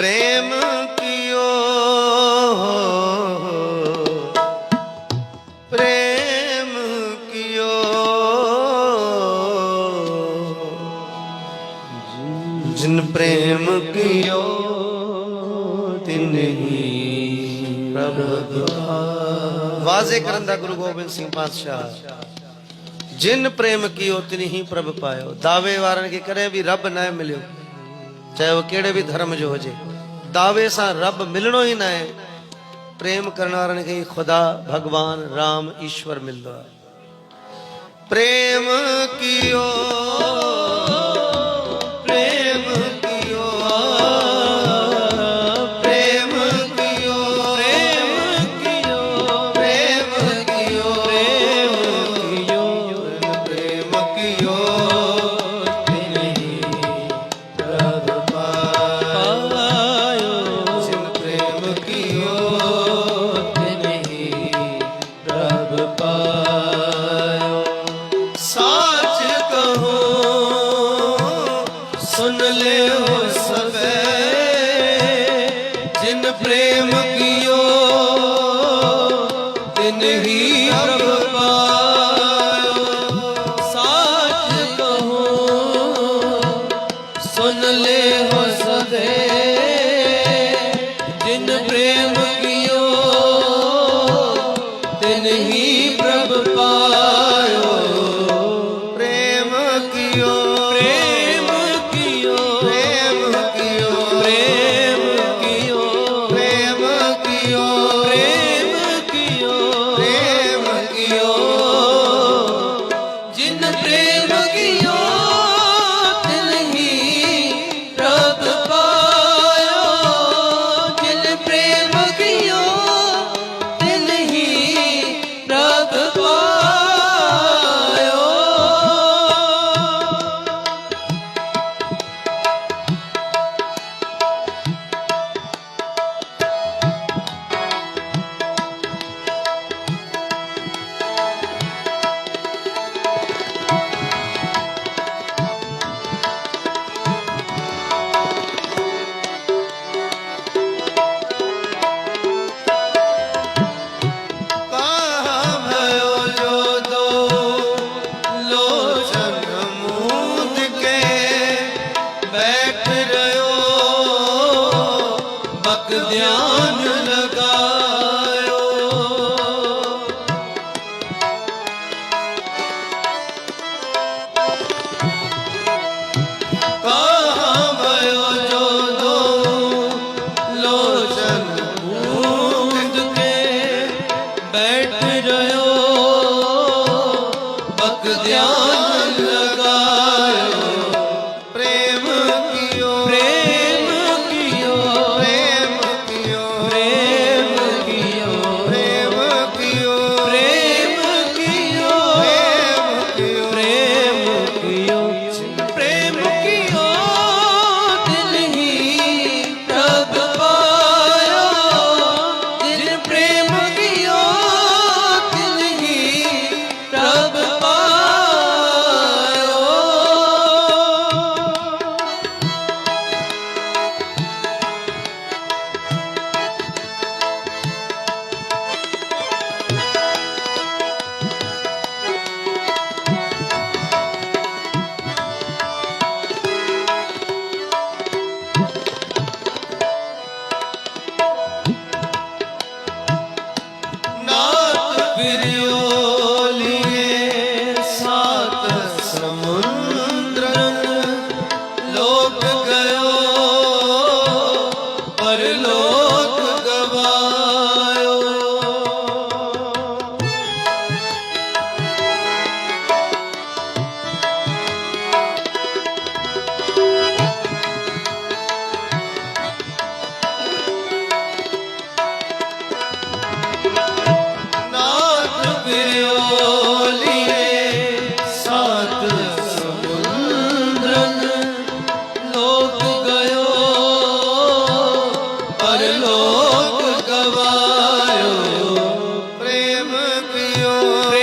ਪ੍ਰੇਮ ਕੀਓ ਪ੍ਰੇਮ ਕੀਓ ਜਿਨ ਪ੍ਰੇਮ ਕੀਓ ਤਿਨ ਹੀ ਪ੍ਰਭ ਵਾਜ਼ੇ ਕਰਨ ਦਾ ਗੁਰੂ ਗੋਬਿੰਦ ਸਿੰਘ ਪਾਤਸ਼ਾਹ ਜਿਨ ਪ੍ਰੇਮ ਕੀ ਤਿਨ ਹੀ ਪ੍ਰਭ ਪਾਇਓ ਦਾਵੇ ਵਾਰਨ ਕੇ ਕਰੇ ਵੀ ਰੱਬ ਨਾ ਮਿਲਿਓ ਚਾਹੇ ਉਹ ਕਿਹੜੇ ਵੀ ਧਰਮ ਜੋ ਹੋਜੇ ਦਾਵੇ ਸਾं ਰੱਬ ਮਿਲਣੋ ਹੀ ਨਾ ਹੈ। ਪ੍ਰੇਮ ਕਰਨ ਵਾਰਨ ਕੇ ਖੁਦਾ, ਭਗਵਾਨ, ਰਾਮ, ਈਸ਼ਵਰ ਮਿਲਦਾ ਹੈ। ਪ੍ਰੇਮ ਕੀਓ। ਪ੍ਰੇਮ ध्यान পিও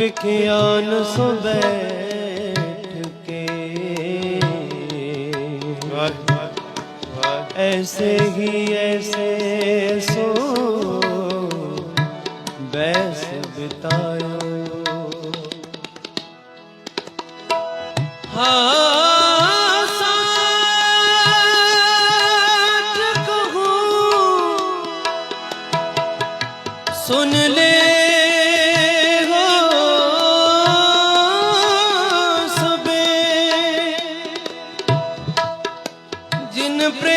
ਬਿਖਿਆਨ ਸੋ ਬੈਠ ਕੇ ਐਸੇ ਹੀ ਐਸੇ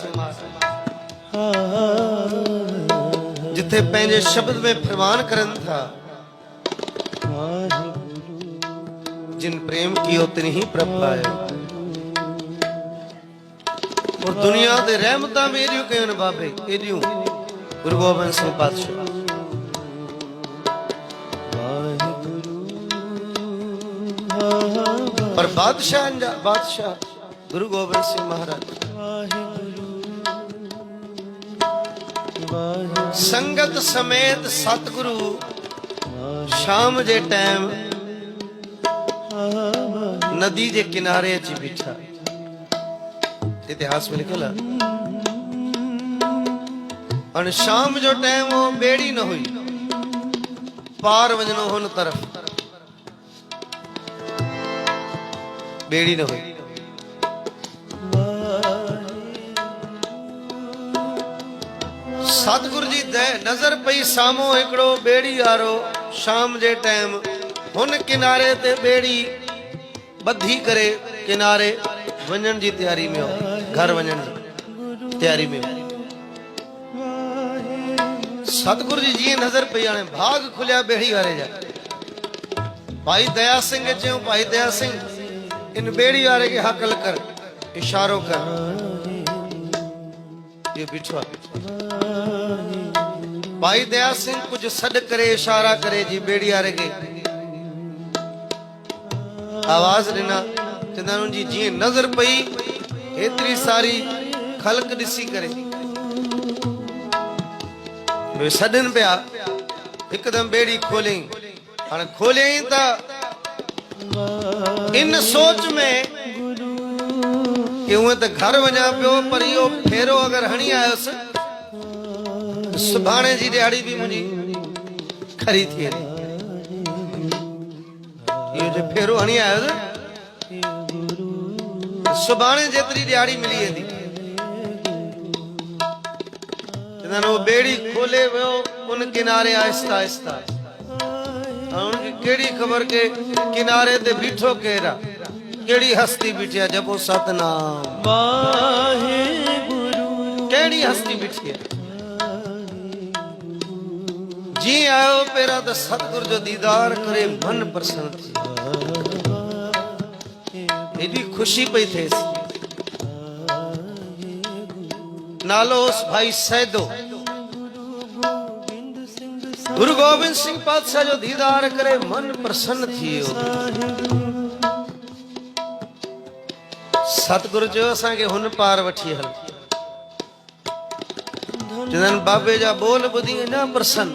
ਗੋਬਿੰਦ ਸਿੰਘ ਮਹਾਰਾਜ ਜਿੱਥੇ ਪੰहिंजे ਸ਼ਬਦ ਵਿੱਚ ਫਰਮਾਨ ਕਰਨ ਥਾ। ਜਿਨ ਪ੍ਰੇਮ ਕੀਓ ਤਿਨ ਹੀ ਪ੍ਰਭ ਪਾਇਓ। ਔਰ ਦੁਨੀਆ ਦੇ ਰਹਿਮਤਾਂ ਮੇਰੀਓ ਕਹਿਣ ਬਾਬੇ ਇਹਦੀਓ ਗੁਰੂ ਗੋਬਿੰਦ ਸਿੰਘ ਪਾਤਸ਼ਾਹ। ਪਰ ਬਾਦਸ਼ਾਹ ਅੰਜਾ ਬਾਦਸ਼ਾਹ ਗੁਰੂ ਗੋਬਿੰਦ ਸੰਗਤ ਸਮੇਤ ਸਤਿਗੁਰੂ, ਸ਼ਾਮ ਦੇ ਟਾਈਮ ਨਦੀ ਦੇ ਕਿਨਾਰੇ ਚ ਬਿਠਾ। ਇਤਿਹਾਸ ਵਿੱਚ ਲਿਖਿਆ ਅਣ ਸ਼ਾਮ ਜੋ ਟਾਈਮ ਉਹ ਬੇੜੀ ਨਾ ਹੋਈ ਪਾਰ ਵਜਨੋ ਹਨ ਤਰਫ। ਬੇੜੀ ਨਾ ਹੋਈ। सतगुरु जी दे नजर पई सामो हिकिड़ो बेड़ी वारो शाम जे टाइम हुन किनारे ते बेड़ी ॿधी करे किनारे वञण जी तयारी में हो घर वञण जी तयारी में हो सतगुरु जी जीअं नज़र पई हाणे भाग खुलिया ॿेड़ी वारे जा भाई दया सिंह खे चयूं भाई दया सिंह इन ॿेड़ी वारे खे हकल कर इशारो कर इहो बीठो आहे भाई दया सिंह कुझु सॾु करे इशारा करे जी ॿेड़ी वारे खे आवाज़ ॾिना चवंदा आहिनि जी जीअं नज़र पई एतिरी सारी ख़लक ॾिसी करे वे सॾनि पिया हिकदमि ॿेड़ी खोलियईं हाणे खोलियईं त इन सोच में कि उहे त घर वञा पियो पर इहो फेरो अगरि हणी आयुसि त सुभाणे जी ॾियारी बि मुंहिंजी खरी थी हली इहो जो फेरो हणी आयो सुभाणे जेतिरी ॾियारी मिली वेंदी चवंदा आहिनि उहो ॿेड़ी खोले वियो उन किनारे आहिस्ता आहिस्ता ऐं उनखे कहिड़ी ख़बर के किनारे ते बीठो केरु आहे कहिड़ी हस्ती बीठी आहे जबो सतनाम कहिड़ी हस्ती बीठी आहे जीअं आयो पहिरियां त सतगुर जो दीदार करे मन प्रसन्न थी एॾी ख़ुशी पई थिएसि नालो उस भाई सैदो गुरु गोबिंद सिंह पातशाह जो दीदार करे मन प्रसन्न थी वियो सतगुरु चयो असांखे हुन पार वठी हल चवंदा आहिनि बाबे जा ॿोल ॿुधी अञा प्रसन्न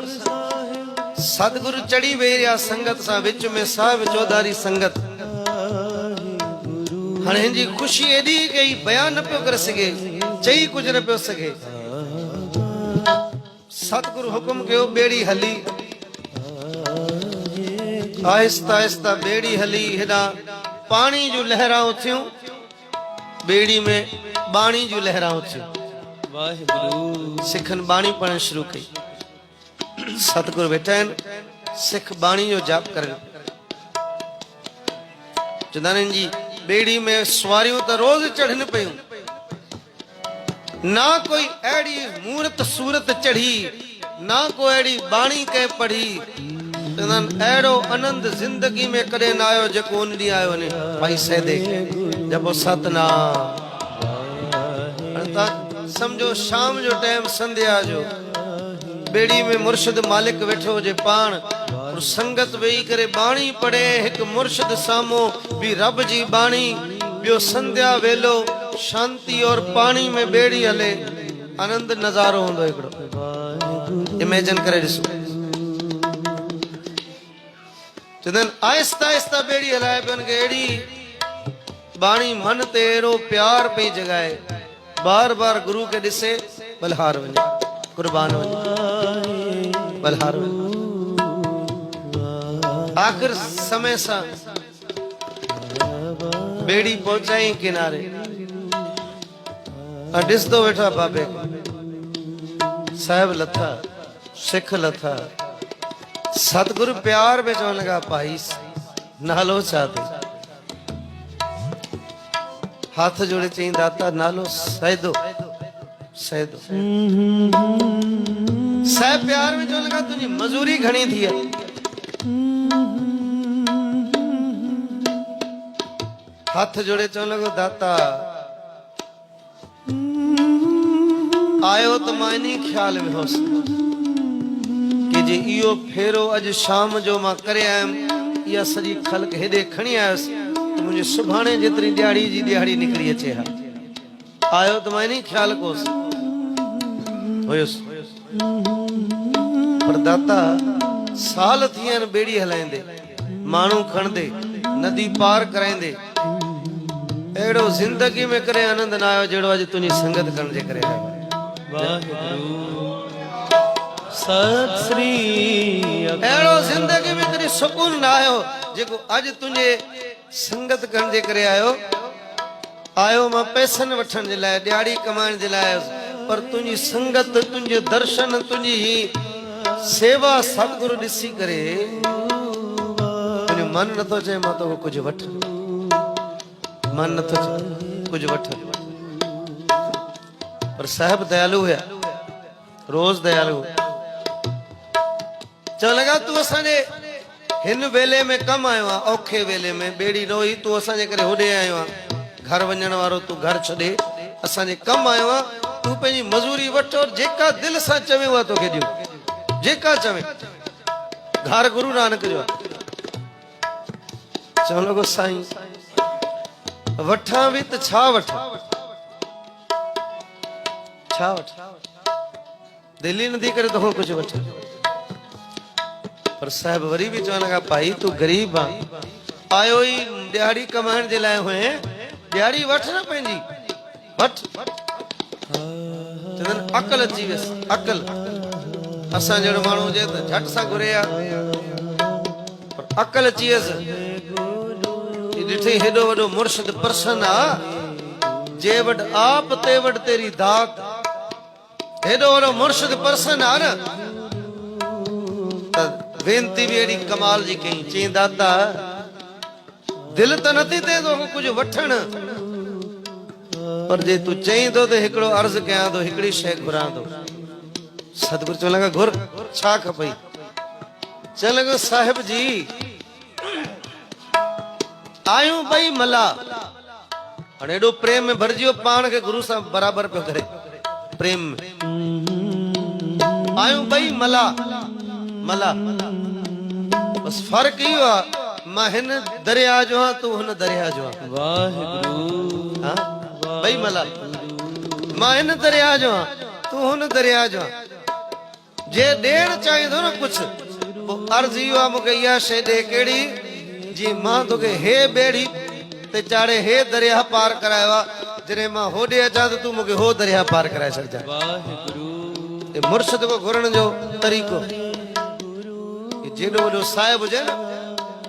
सतगुरु चढ़ी वेही रहिया संगत सां विच में साहिब चौधारी संगत हाणे हिन जी ख़ुशी एॾी कई बयान न पियो करे सघे चई कुझु न पियो सघे सतगुरु हुकुम कयो ॿेड़ी हली आहिस्ता आहिस्ता ॿेड़ी हली हेॾा पाणी जूं लहराऊं थियूं ॿेड़ी में बाणी जूं लहराऊं थियूं ਵਾਹਿਗੁਰੂ सिखनि बाणी पढ़णु शुरू कई सतगुरु वेठा आहिनि सिख बाणी जो जाप करे चवंदा आहिनि जी ॿेड़ी में सवारियूं त रोज़ चढ़नि पियूं ना कोई अहिड़ी मूर्त सूरत चढ़ी ना कोई अहिड़ी बाणी कंहिं पढ़ी चवंदा आहिनि अहिड़ो आनंद ज़िंदगी में कॾहिं न आयो जेको उन ॾींहुं आयो ने भाई सैदे जपो सतनाम हाणे तव्हां सम्झो शाम जो टाइम संध्या जो बेड़ी में मुर्शिद मालिक वेठो हुजे पाण और संगत वेही करे बाणी पढ़े हिकु मुर्शिद साम्हूं बि रब जी बाणी ॿियो संध्या वेलो शांति और पाणी में बेड़ी हले आनंद नज़ारो हूंदो हिकिड़ो इमेजिन करे ॾिसो चवंदा आहिनि आहिस्ता आहिस्ता बेड़ी हलाए पियो हुनखे अहिड़ी बाणी मन ते अहिड़ो प्यार पई जगाए बार बार गुरु के ॾिसे बलहार वञे कुर्बान वञे बलहार वञे आख़िर समय सां बेड़ी पहुचाई किनारे। ॾिसंदो वेठा बाबे साहिब लथा, सिख लथा, सतगुरु प्यार में चवण भाई नालो अथई हथ जोड़े चई दाता नालो सैदो सैदो साहिब प्यार में चवण लॻा तुंहिंजी मज़ूरी घणी थी आहे हथ जोड़े चवण लॻो दाता आयो त मां इन ख़्याल में होसि कि जे इहो फेरो अॼु शाम जो मां करे आयुमि इहा सॼी ख़लक हेॾे खणी आयुसि मुझे सुभाणे जेतिरी ॾियारी जी ॾियारी निकिरी अचे हा आयो त मां इन ख़्यालु कोसि हुयुसि पर दाता साल थी विया आहिनि ॿेड़ी हलाईंदे माण्हू खणंदे नदी पार कराईंदे अहिड़ो ज़िंदगी में करे आनंद न आयो जहिड़ो अॼु तुंहिंजी संगत करण जे करे आयो अहिड़ो ज़िंदगी में कॾहिं सुकून न आयो जेको अॼु तुंहिंजे संगत करण जे करे आयो आयो मां पैसनि वठण जे लाइ ॾियारी कमाइण जे लाइ आयुसि पर तुंहिंजी संगत तुंहिंजे दर्शन तुंहिंजी ही सेवा सतगुरु ॾिसी करे तुंहिंजो मन नथो चए मां तोखे कुझु वठ मन नथो चए कुझु वठ पर साहिब दयालु हुया रोज़ दयालु हुया चवण लॻा तूं असांजे हिन वेले में कमु आयो आहे औखे वेले में ॿेड़ी न हुई तूं असांजे करे होॾे आयो आहे घर वञण वारो तूं घर छॾे असांजे कमु आयो आहे तूं पंहिंजी मज़ूरी वठ और जेका दिलि सां चवे उहा तोखे ॾियो जेका चवे घर गुरु नानक जो आहे चवण लॻो साईं वठां बि त छा वठां छा वठां दिलि ई नथी करे तोखां कुझु वठ पर साहिब वरी बि चवण लॻा भाई तूं ग़रीब आहे आयो ई दिहाड़ी कमाइण जे लाइ हुए दिहाड़ी वठ न पंहिंजी वठ चवंदा आहिनि अकल अची वियसि अकल असां जहिड़ो माण्हू हुजे त झटि सां घुरे आ पर अकल अची वियसि ही ॾिठई हेॾो वॾो मुर्शिद प्रसन्न आ जे वटि आप ते वटि तेरी दात हेॾो वॾो मुर्शिद प्रसन्न आ न त वेनती बि अहिड़ी कमाल जी कई चई दाता दिलि त नथी थिए तोखे कुझु वठण पर जे तूं चईं थो त हिकिड़ो अर्ज़ु कयां थो हिकिड़ी शइ घुरां थो सतगुरु चवण लॻा घुर छा खपई चवण लॻो साहिब जी आयूं ॿई मला हाणे एॾो प्रेम में भरिजी वियो पाण खे गुरू सां बराबरि पियो करे प्रेम में आयूं ॿई मला मला बस फर्क इहो आहे मां हिन दरिया जो आहियां तूं हुन दरिया जो आहीं ਵਾਹਿਗੁਰੂ हा? ॿई मला मां हिन दरिया जो आहियां तूं हुन दरिया जो आहीं जे ॾियण चाहींदो न कुझु पोइ अर्ज़ इहो आहे मूंखे इहा शइ ॾे कहिड़ी जी मां तोखे हे ॿेड़ी ते चाढ़े हे दरिया पार करायो आहे जॾहिं मां होॾे अचां त तूं मूंखे हो दरिया पार कराए छॾिजांइ ਵਾਹਿਗੁਰੂ ये मुर्शिद को घुरण जो तरीक़ो ये जेॾो वॾो साहिब हुजे न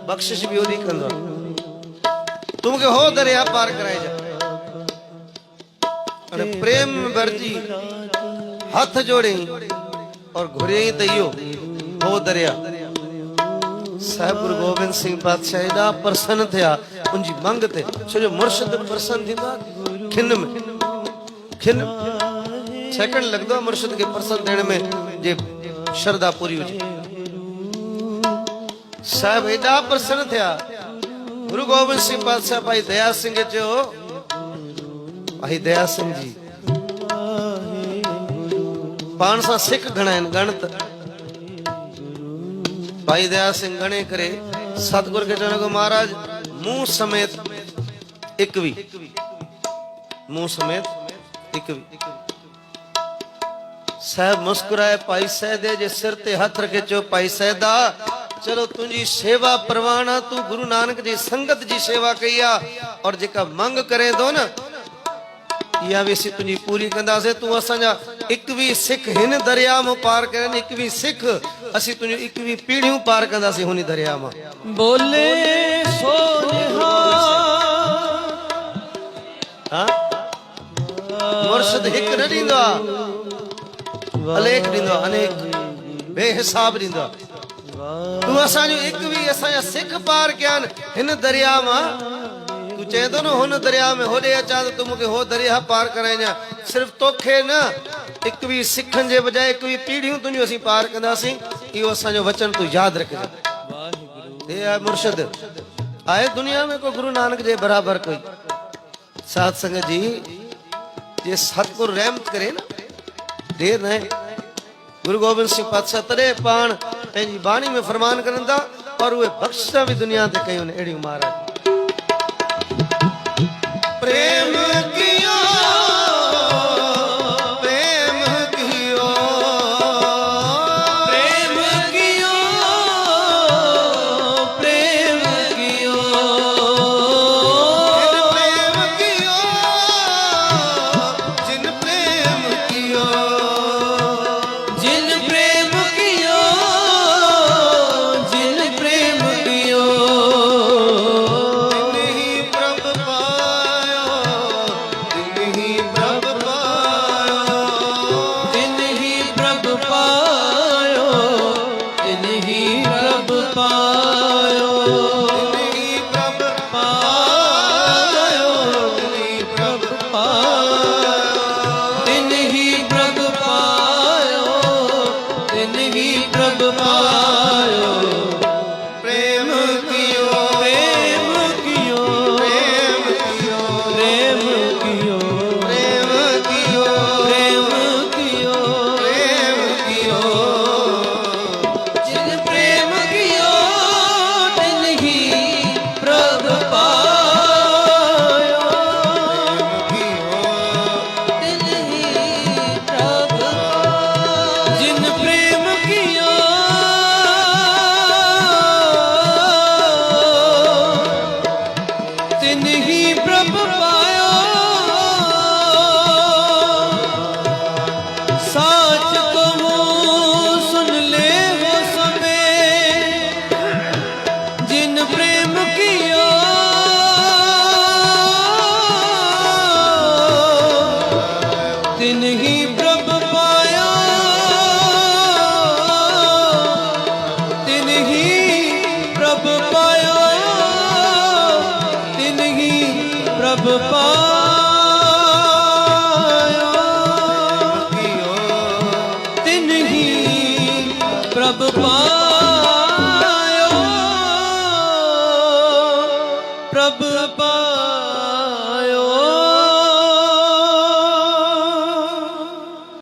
बख़्शिश बि ओॾी कंदो आहे तूं मूंखे हो दरिया पार कराइजांइ हाणे प्रेम में भरिजी हथ जोड़ियईं और घुरियईं त इहो हो दरिया साहिब गुरु गोबिंद सिंह पातशाह एॾा प्रसन्न थिया उनजी मंग ते छो जो मुर्शिद प्रसन्न थींदो आहे खिन में खिन सेकंड लॻंदो आहे मुर्शिद खे प्रसन्न थियण में जे श्रद्धा पूरी हुजे ਸਭ ਇਹਦਾ ਪ੍ਰਸੰਨ ਥਿਆ। ਗੁਰੂ ਗੋਬਿੰਦ ਸਿੰਘ ਪਾਤਸ਼ਾਹ ਭਾਈ ਦਇਆ ਸਿੰਘ ਜੋ, ਭਾਈ ਦਇਆ ਸਿੰਘ ਜੀ। 500 ਸਿੱਖ ਗਣਾਇਨ ਗਣਤ। ਭਾਈ ਦਇਆ ਸਿੰਘ ਗਣੇ ਕਰੇ। ਸਤਗੁਰ ਕੇ ਚਰਨ ਕੋ ਮਹਾਰਾਜ, ਮੂੰਹ ਸਮੇਤ ਇੱਕ ਵੀ। ਮੂੰਹ ਸਮੇਤ ਇੱਕ ਵੀ। ਸਹਿਬ ਮੁਸਕਰਾਏ ਭਾਈ ਸਹਿਬ ਦੇ ਜੇ ਸਿਰ ਤੇ ਹੱਥ ਰਖੇ ਚੋ ਭਾਈ ਸਹਿਬ ਦਾ तुंहिंजी सेवा परवाना तूं गुरु नानक जी संगत जी सेवा कई आहे और जेका मंग करे थो न इहा बि असीं तुंहिंजी पूरी कंदासीं तूं असांजा इकवी सिख हिन दरिया मां पार करनि इकवी सिख असीं तुंहिंजूं इकवी पीढ़ियूं पार कंदासीं हुन दरिया मां ਬੋਲੇ ਸੋਨਿਹਾ हा मुर्शिद हिकु न ॾींदो आहे अलेख ॾींदो आहे अनेक बेहिसाब ॾींदो आहे तूं असांजो एकवीह असांजा सिख पार कया आहिनि हिन दरिया मां तूं चवंदो न हुन दरिया में होॾे अचां त तूं मूंखे हो दरिया पार कराईंजा सिर्फ़ु तोखे न एकवीह सिखनि जे बजाए एकवीह पीढ़ियूं तुंहिंजूं असीं पार कंदासीं इहो असांजो वचन तूं यादि रखिजांइ हे आहे मुर्शद आहे दुनिया में को गुरु नानक जे बराबरि कोई साध संगत जी जे सतगुरु रहमत करे न देरि न आहे गुरु गोबिंद सिंह पातशाह तॾहिं पाण पंहिंजी बाणी में फरमान करनि था और उहे बख़्शिशा बि दुनिया ते कयूं आहिनि अहिड़ियूं महाराज प्रेम कियो प्रेम